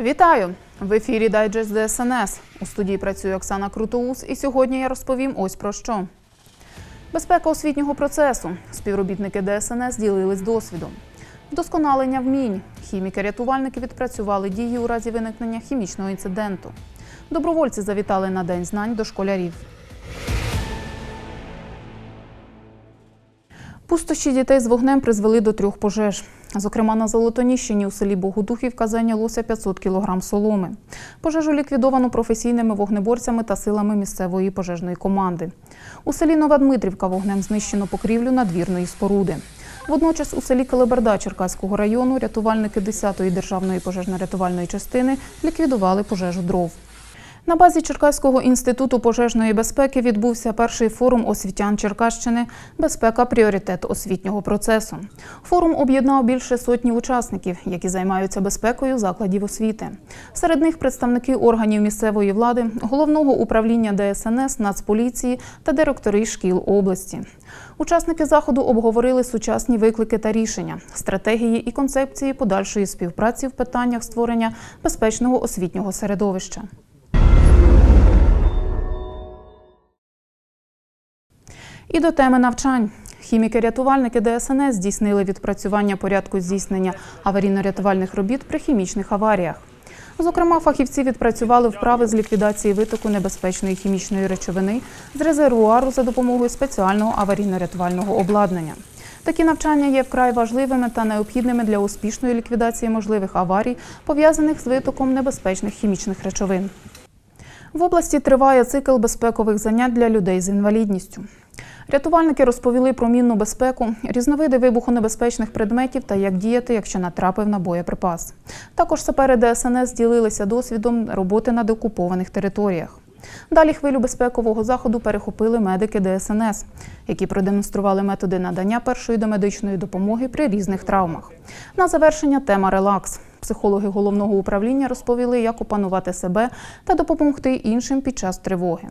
Вітаю! В ефірі Дайджест ДСНС. У студії працює Оксана Крутоус, і сьогодні я розповім ось про що. Безпека освітнього процесу. Співробітники ДСНС ділились досвідом. Вдосконалення вмінь. Хіміки-рятувальники відпрацювали дії у разі виникнення хімічного інциденту. Добровольці завітали на День знань до школярів. Пустощі дітей з вогнем призвели до трьох пожеж. Зокрема, на Золотоніщині у селі Богодухівка зайнялося 500 кілограм соломи. Пожежу ліквідовано професійними вогнеборцями та силами місцевої пожежної команди. У селі Нова Дмитрівка вогнем знищено покрівлю надвірної споруди. Водночас у селі Калиберда Черкаського району рятувальники 10-ї державної пожежно-рятувальної частини ліквідували пожежу дров. На базі Черкаського інституту пожежної безпеки відбувся перший форум освітян Черкащини Безпека пріоритет освітнього процесу. Форум об'єднав більше сотні учасників, які займаються безпекою закладів освіти. Серед них представники органів місцевої влади, головного управління ДСНС, Нацполіції та директори шкіл області. Учасники заходу обговорили сучасні виклики та рішення, стратегії і концепції подальшої співпраці в питаннях створення безпечного освітнього середовища. І до теми навчань. Хіміки-рятувальники ДСНС здійснили відпрацювання порядку здійснення аварійно-рятувальних робіт при хімічних аваріях. Зокрема, фахівці відпрацювали вправи з ліквідації витоку небезпечної хімічної речовини з резервуару за допомогою спеціального аварійно-рятувального обладнання. Такі навчання є вкрай важливими та необхідними для успішної ліквідації можливих аварій, пов'язаних з витоком небезпечних хімічних речовин. В області триває цикл безпекових занять для людей з інвалідністю. Рятувальники розповіли про мінну безпеку, різновиди вибухонебезпечних предметів та як діяти, якщо натрапив на боєприпас. Також сапери ДСНС ділилися досвідом роботи на деокупованих територіях. Далі хвилю безпекового заходу перехопили медики ДСНС, які продемонстрували методи надання першої домедичної допомоги при різних травмах. На завершення тема релакс. Психологи головного управління розповіли, як опанувати себе та допомогти іншим під час тривоги.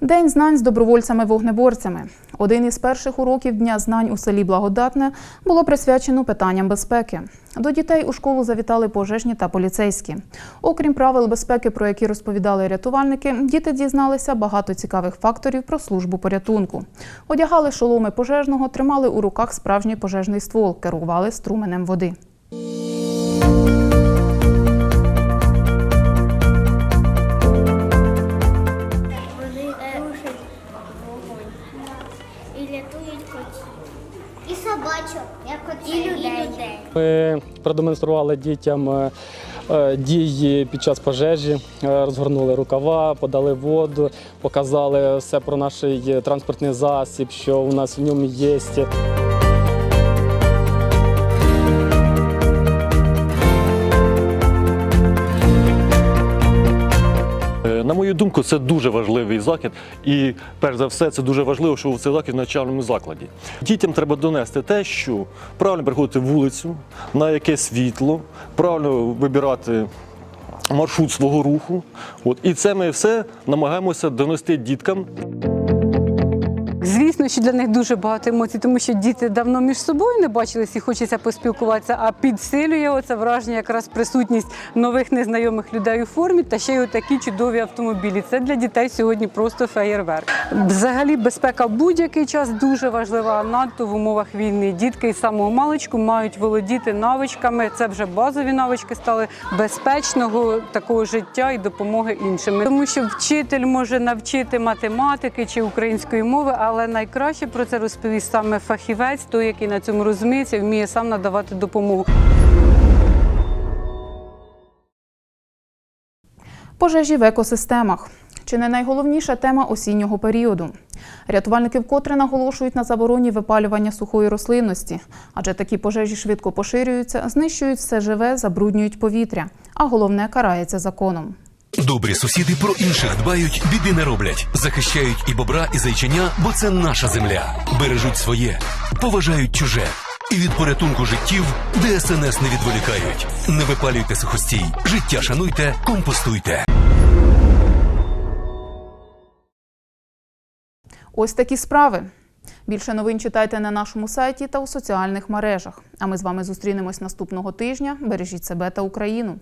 День знань з добровольцями-вогнеборцями. Один із перших уроків Дня знань у селі Благодатне було присвячено питанням безпеки. До дітей у школу завітали пожежні та поліцейські. Окрім правил безпеки, про які розповідали рятувальники, діти дізналися багато цікавих факторів про службу порятунку. Одягали шоломи пожежного, тримали у руках справжній пожежний ствол, керували струменем води. Ми продемонстрували дітям е, е, дії під час пожежі, е, розгорнули рукава, подали воду, показали все про наш транспортний засіб, що у нас в ньому є. На мою думку, це дуже важливий захід, і перш за все, це дуже важливо, що цей захід в навчальному закладі. Дітям треба донести те, що правильно приходити вулицю, на яке світло, правильно вибирати маршрут свого руху. От і це ми все намагаємося донести діткам. Що для них дуже багато емоцій, тому що діти давно між собою не бачились і хочеться поспілкуватися, а підсилює оце враження якраз присутність нових незнайомих людей у формі та ще й такі чудові автомобілі. Це для дітей сьогодні просто феєрверк. Взагалі, безпека в будь-який час дуже важлива, надто в умовах війни. Дітки із самого маличку мають володіти навичками. Це вже базові навички стали безпечного такого життя і допомоги іншим. Тому що вчитель може навчити математики чи української мови, але найкраще про це розповість саме фахівець, той, який на цьому розуміється, вміє сам надавати допомогу. Пожежі в екосистемах. Чи не найголовніша тема осіннього періоду? Рятувальники вкотре наголошують на забороні випалювання сухої рослинності, адже такі пожежі швидко поширюються, знищують все живе, забруднюють повітря, а головне карається законом. Добрі сусіди про інших дбають, біди не роблять, захищають і бобра, і зайчиня, бо це наша земля. Бережуть своє, поважають чуже. І від порятунку життів ДСНС не відволікають. Не випалюйте сухостій, життя шануйте, компостуйте. Ось такі справи. Більше новин читайте на нашому сайті та у соціальних мережах. А ми з вами зустрінемось наступного тижня. Бережіть себе та Україну.